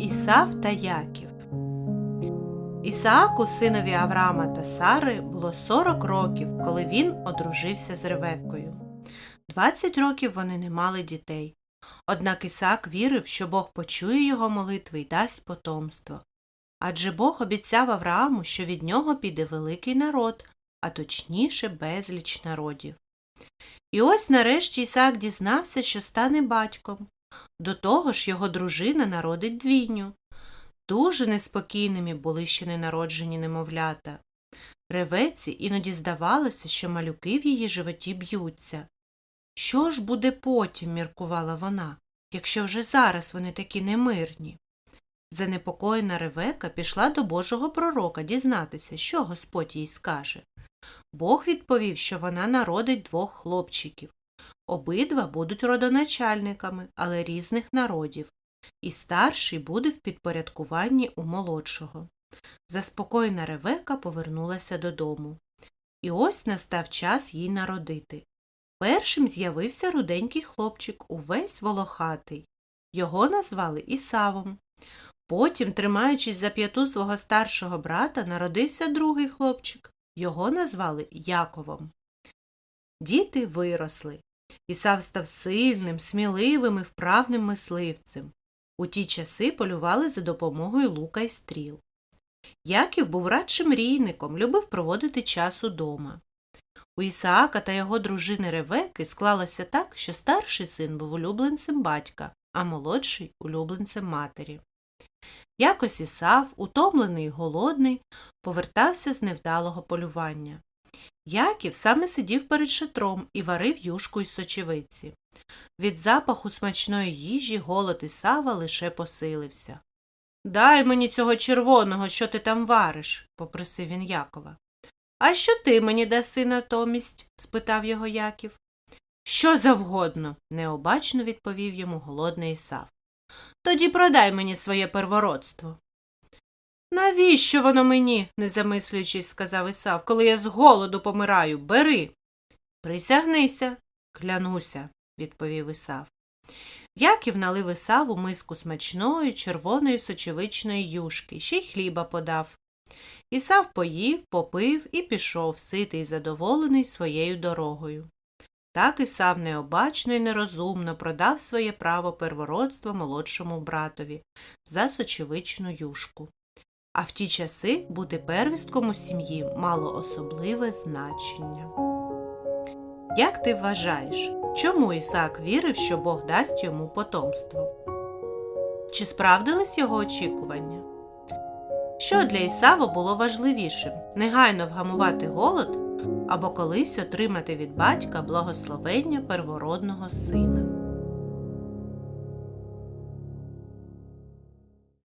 Ісав та Яків. Ісааку, синові Авраама та Сари, було 40 років, коли він одружився з Ревеккою. 20 років вони не мали дітей. Однак Ісаак вірив, що Бог почує його молитви і дасть потомство. Адже Бог обіцяв Аврааму, що від нього піде великий народ, а точніше безліч народів. І ось нарешті Ісаак дізнався, що стане батьком. До того ж його дружина народить двійню. Дуже неспокійними були ще ненароджені немовлята. Ревеці іноді здавалося, що малюки в її животі б'ються. Що ж буде потім, міркувала вона, якщо вже зараз вони такі немирні? Занепокоєна Ревека пішла до Божого пророка дізнатися, що Господь їй скаже. Бог відповів, що вона народить двох хлопчиків. Обидва будуть родоначальниками, але різних народів, і старший буде в підпорядкуванні у молодшого. Заспокоєна Ревека повернулася додому. І ось настав час їй народити. Першим з'явився руденький хлопчик, увесь волохатий. Його назвали Ісавом. Потім, тримаючись за п'яту свого старшого брата, народився другий хлопчик. Його назвали Яковом. Діти виросли. Ісав став сильним, сміливим і вправним мисливцем. У ті часи полювали за допомогою лука й стріл. Яків був радшим мрійником, любив проводити час удома. У Ісаака та його дружини Ревеки склалося так, що старший син був улюбленцем батька, а молодший улюбленцем матері. Якось Ісав, утомлений й голодний, повертався з невдалого полювання. Яків саме сидів перед шатром і варив юшку із сочевиці. Від запаху смачної їжі голод Ісава лише посилився. Дай мені цього червоного, що ти там вариш, попросив він Якова. А що ти мені даси натомість? спитав його Яків. Що завгодно, необачно відповів йому голодний Ісав. Тоді продай мені своє первородство. Навіщо воно мені? не замислюючись, сказав Ісав, коли я з голоду помираю. Бери. Присягнися, клянуся, відповів Ісав. Яків налив Ісаву миску смачної, червоної сочевичної юшки, ще й хліба подав. Ісав поїв, попив і пішов, ситий і задоволений своєю дорогою. Так Ісав необачно і нерозумно продав своє право первородства молодшому братові за сочевичну юшку. А в ті часи бути первістком у сім'ї мало особливе значення. Як ти вважаєш, чому Ісаак вірив, що Бог дасть йому потомство? Чи справдились його очікування? Що для Ісава було важливішим негайно вгамувати голод або колись отримати від батька благословення первородного сина?